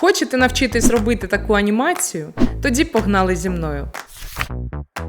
Хочете навчитись робити таку анімацію? Тоді погнали зі мною.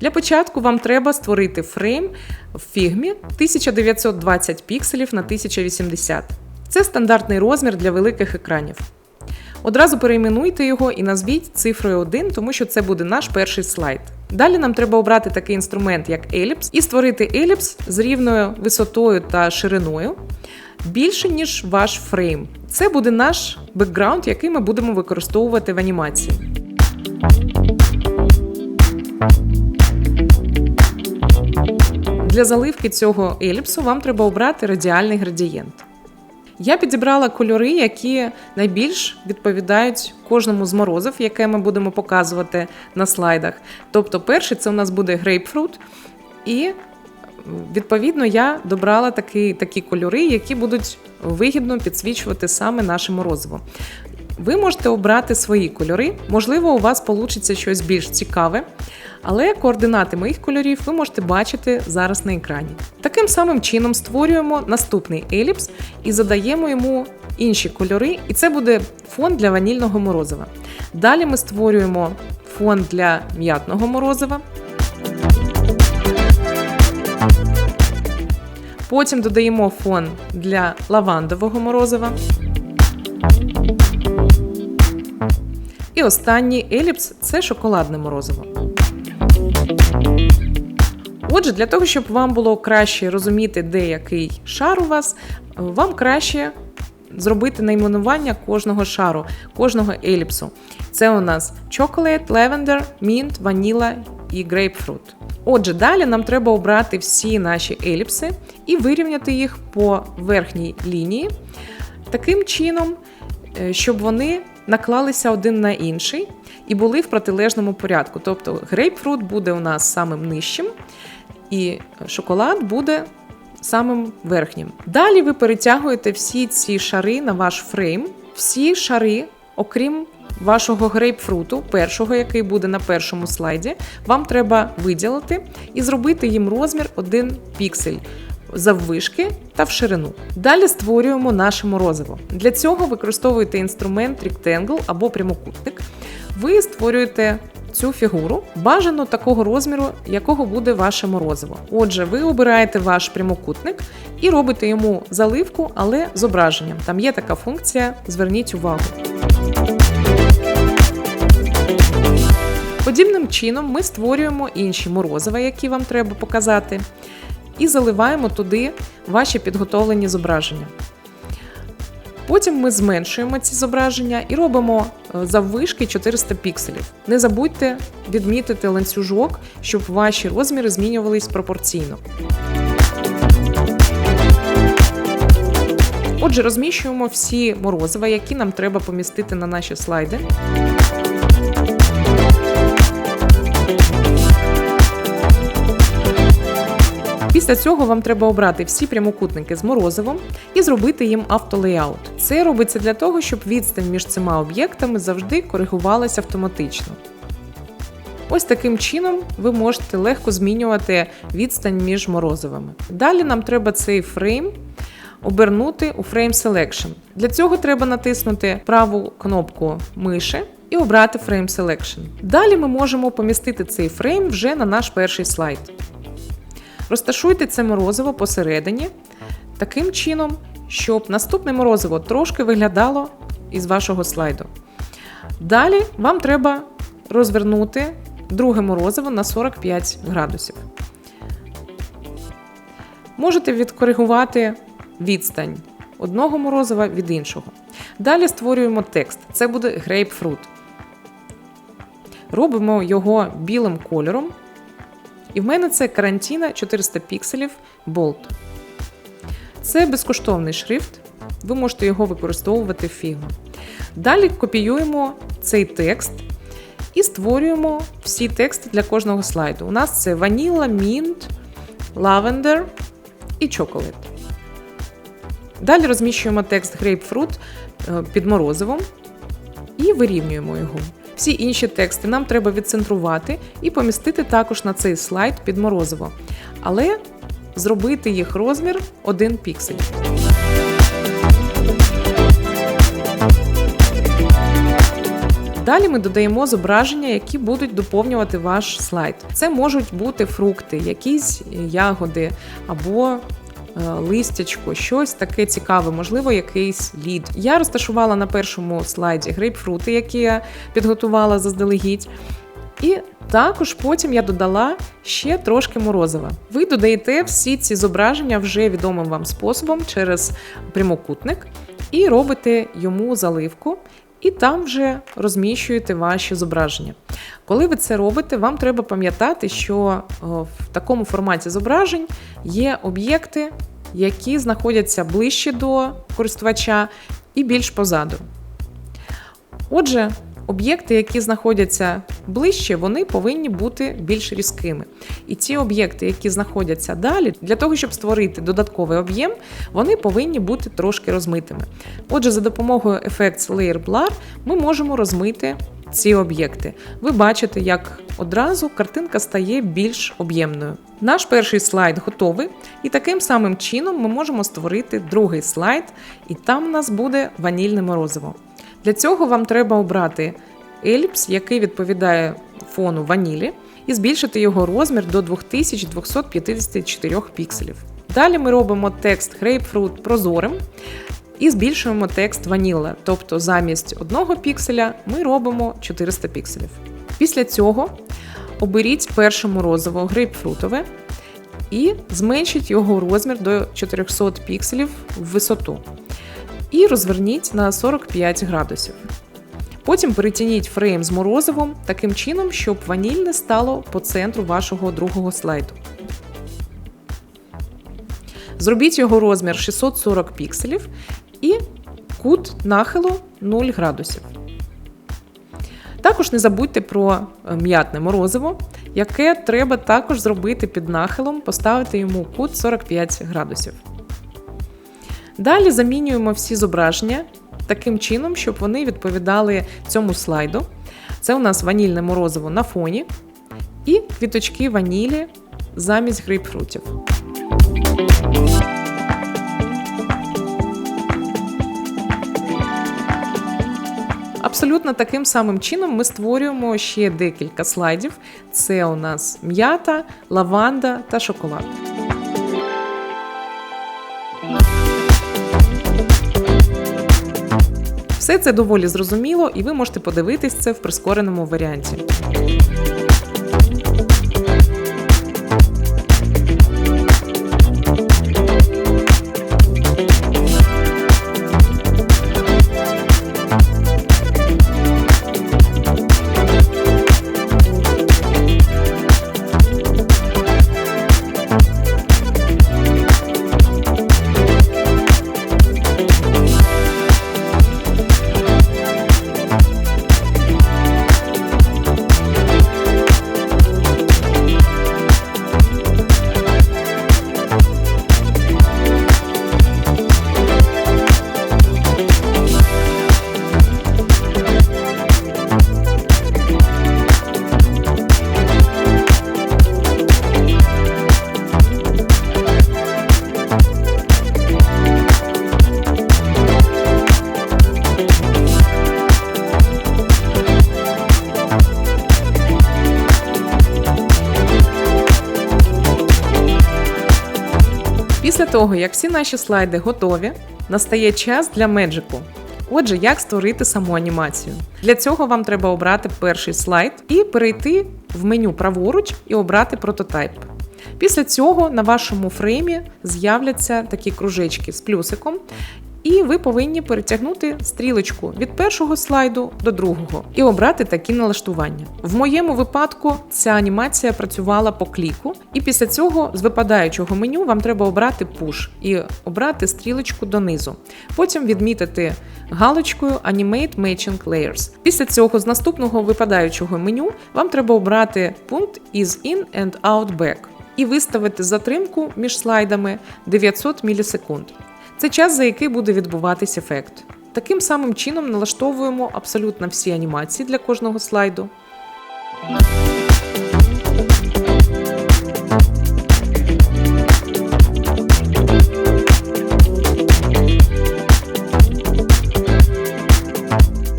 Для початку вам треба створити фрейм в фігмі 1920 пікселів на 1080. Це стандартний розмір для великих екранів. Одразу перейменуйте його і назвіть цифрою 1, тому що це буде наш перший слайд. Далі нам треба обрати такий інструмент, як еліпс, і створити еліпс з рівною висотою та шириною більше, ніж ваш фрейм. Це буде наш бекграунд, який ми будемо використовувати в анімації. Для заливки цього еліпсу вам треба обрати радіальний градієнт. Я підібрала кольори, які найбільш відповідають кожному з морозів, яке ми будемо показувати на слайдах. Тобто, перший це у нас буде грейпфрут, і відповідно я добрала такі, такі кольори, які будуть вигідно підсвічувати саме наше морозиво. Ви можете обрати свої кольори, можливо, у вас вийде щось більш цікаве, але координати моїх кольорів ви можете бачити зараз на екрані. Таким самим чином створюємо наступний еліпс і задаємо йому інші кольори, і це буде фон для ванільного морозива. Далі ми створюємо фон для м'ятного морозива. Потім додаємо фон для лавандового морозива. І останній еліпс це шоколадне морозиво. Отже, для того, щоб вам було краще розуміти, де який шар у вас, вам краще зробити найменування кожного шару, кожного еліпсу. Це у нас chocolate, lavender, mint, ваніла і grapefruit. Отже, далі нам треба обрати всі наші еліпси і вирівняти їх по верхній лінії таким чином, е, щоб вони наклалися один на інший і були в протилежному порядку. Тобто грейпфрут буде у нас самим нижчим, і шоколад буде самим верхнім. Далі ви перетягуєте всі ці шари на ваш фрейм, всі шари, окрім вашого грейпфруту, першого, який буде на першому слайді, вам треба виділити і зробити їм розмір 1 піксель. Заввишки та в ширину. Далі створюємо наше морозиво. Для цього використовуєте інструмент Rectangle або прямокутник. Ви створюєте цю фігуру, бажано такого розміру, якого буде ваше морозиво. Отже, ви обираєте ваш прямокутник і робите йому заливку, але зображенням. Там є така функція, зверніть увагу. Подібним чином ми створюємо інші морозива, які вам треба показати, і заливаємо туди ваші підготовлені зображення. Потім ми зменшуємо ці зображення і робимо е, заввишки 400 пікселів. Не забудьте відмітити ланцюжок, щоб ваші розміри змінювались пропорційно. Отже, розміщуємо всі морозива, які нам треба помістити на наші слайди. Після цього вам треба обрати всі прямокутники з морозивом і зробити їм автолеяут. Це робиться для того, щоб відстань між цими об'єктами завжди коригувалася автоматично. Ось таким чином ви можете легко змінювати відстань між морозивами. Далі нам треба цей фрейм обернути у Frame Selection. Для цього треба натиснути праву кнопку миші і обрати Frame Selection. Далі ми можемо помістити цей фрейм вже на наш перший слайд. Розташуйте це морозиво посередині таким чином, щоб наступне морозиво трошки виглядало із вашого слайду. Далі вам треба розвернути друге морозиво на 45 градусів. Можете відкоригувати відстань одного морозива від іншого. Далі створюємо текст. Це буде грейпфрут. Робимо його білим кольором. І в мене це карантіна 400 пікселів Bold. Це безкоштовний шрифт, ви можете його використовувати в Figma. Далі копіюємо цей текст і створюємо всі тексти для кожного слайду. У нас це ваніла, мінт, лавендер і чоколад. Далі розміщуємо текст Grapefruit е, під морозивом і вирівнюємо його. Всі інші тексти нам треба відцентрувати і помістити також на цей слайд під морозиво, але зробити їх розмір 1 піксель. Далі ми додаємо зображення, які будуть доповнювати ваш слайд. Це можуть бути фрукти, якісь ягоди або листячко, щось таке цікаве, можливо, якийсь лід. Я розташувала на першому слайді грейпфрути, які я підготувала заздалегідь. І також потім я додала ще трошки морозива. Ви додаєте всі ці зображення вже відомим вам способом через прямокутник і робите йому заливку. І там вже розміщуєте ваші зображення. Коли ви це робите, вам треба пам'ятати, що в такому форматі зображень є об'єкти, які знаходяться ближче до користувача і більш позаду. Отже, Об'єкти, які знаходяться ближче, вони повинні бути більш різкими. І ті об'єкти, які знаходяться далі, для того, щоб створити додатковий об'єм, вони повинні бути трошки розмитими. Отже, за допомогою Effects Layer Blur ми можемо розмити ці об'єкти. Ви бачите, як одразу картинка стає більш об'ємною. Наш перший слайд готовий, і таким самим чином ми можемо створити другий слайд, і там у нас буде ванільне морозиво. Для цього вам треба обрати еліпс, який відповідає фону ванілі, і збільшити його розмір до 2254 пікселів. Далі ми робимо текст Grapefruit прозорим і збільшуємо текст ваніла, тобто замість одного пікселя ми робимо 400 пікселів. Після цього оберіть перше морозиво грейпфрутове і зменшіть його розмір до 400 пікселів в висоту і розверніть на 45 градусів. Потім перетяніть фрейм з морозивом таким чином, щоб ванільне стало по центру вашого другого слайду. Зробіть його розмір 640 пікселів і кут нахилу 0 градусів. Також не забудьте про е, м'ятне морозиво, яке треба також зробити під нахилом, поставити йому кут 45 градусів. Далі замінюємо всі зображення таким чином, щоб вони відповідали цьому слайду. Це у нас ванільне морозиво на фоні і квіточки ванілі замість грейпфрутів. Абсолютно таким самим чином ми створюємо ще декілька слайдів. Це у нас м'ята, лаванда та шоколад. Все це доволі зрозуміло, і ви можете подивитись це в прискореному варіанті. Того, як всі наші слайди готові, настає час для меджику. Отже, як створити саму анімацію. Для цього вам треба обрати перший слайд і перейти в меню праворуч і обрати прототайп. Після цього на вашому фреймі з'являться такі кружечки з плюсиком, і ви повинні перетягнути стрілочку від першого слайду до другого і обрати такі налаштування. В моєму випадку ця анімація працювала по кліку, і після цього з випадаючого меню вам треба обрати Push і обрати стрілочку донизу. Потім відмітити галочкою Animate Matching Layers. Після цього з наступного випадаючого меню вам треба обрати пункт Is In and Out Back і виставити затримку між слайдами 900 мілісекунд. Це час, за який буде відбуватись ефект. Таким самим чином налаштовуємо абсолютно всі анімації для кожного слайду.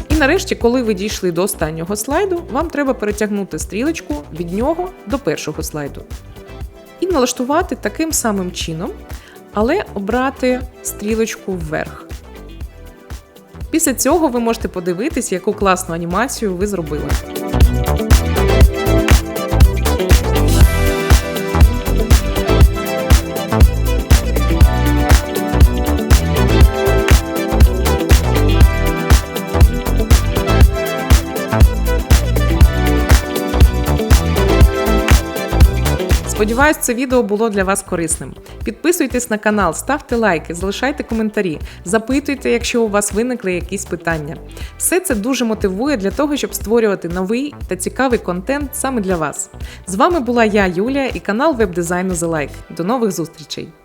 І нарешті, коли ви дійшли до останнього слайду, вам треба перетягнути стрілочку від нього до першого слайду. І налаштувати таким самим чином, але обрати стрілочку вверх. Після цього ви можете подивитись, яку класну анімацію ви зробили. Сподіваюсь, це відео було для вас корисним. Підписуйтесь на канал, ставте лайки, залишайте коментарі, запитуйте, якщо у вас виникли якісь питання. Все це дуже мотивує для того, щоб створювати новий та цікавий контент саме для вас. З вами була я, Юлія, і канал веб-дизайну The Like. До нових зустрічей!